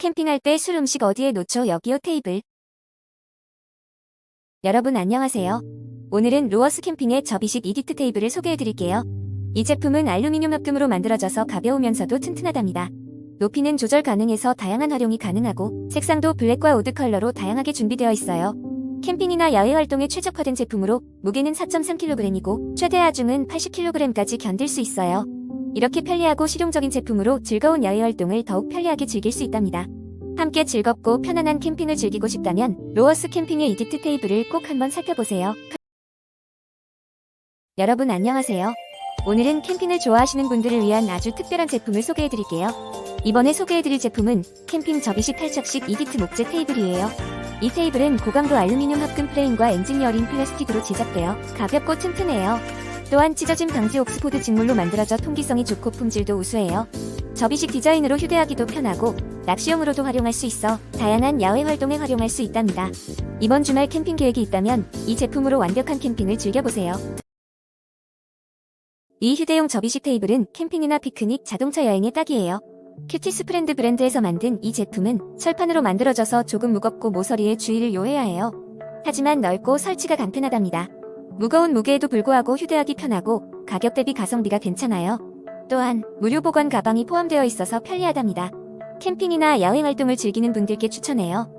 캠핑할 때 술 음식 어디에 놓죠 여기요 테이블. 여러분 안녕하세요. 오늘은 로어스 캠핑의 접이식 이디트 테이블을 소개해드릴게요. 이 제품은 알루미늄 합금으로 만들어져서 가벼우면서도 튼튼하답니다. 높이는 조절 가능해서 다양한 활용이 가능하고 색상도 블랙과 우드 컬러로 다양하게 준비되어 있어요. 캠핑이나 야외 활동에 최적화된 제품으로 무게는 4.3kg이고 최대 하중은 80kg까지 견딜 수 있어요. 이렇게 편리하고 실용적인 제품으로 즐거운 야외 활동을 더욱 편리하게 즐길 수 있답니다. 함께 즐겁고 편안한 캠핑을 즐기고 싶다면 로어스 캠핑의 이디트 테이블을 꼭 한번 살펴보세요. 여러분 안녕하세요. 오늘은 캠핑을 좋아하시는 분들을 위한 아주 특별한 제품을 소개해드릴게요. 이번에 소개해드릴 제품은 캠핑 접이식 탈착식 이디트 목재 테이블이에요. 이 테이블은 고강도 알루미늄 합금 프레임과 엔지니어링 플라스틱으로 제작되어 가볍고 튼튼해요. 또한 찢어짐 방지 옥스포드 직물로 만들어져 통기성이 좋고 품질도 우수해요. 접이식 디자인으로 휴대하기도 편하고 낚시용으로도 활용할 수 있어 다양한 야외 활동에 활용할 수 있답니다. 이번 주말 캠핑 계획이 있다면 이 제품으로 완벽한 캠핑을 즐겨보세요. 이 휴대용 접이식 테이블은 캠핑이나 피크닉, 자동차 여행에 딱이에요. 큐티스 프렌드 브랜드에서 만든 이 제품은 철판으로 만들어져서 조금 무겁고 모서리에 주의를 요해야 해요. 하지만 넓고 설치가 간편하답니다. 무거운 무게에도 불구하고 휴대하기 편하고 가격 대비 가성비가 괜찮아요. 또한 무료 보관 가방이 포함되어 있어서 편리하답니다. 캠핑이나 야외 활동을 즐기는 분들께 추천해요.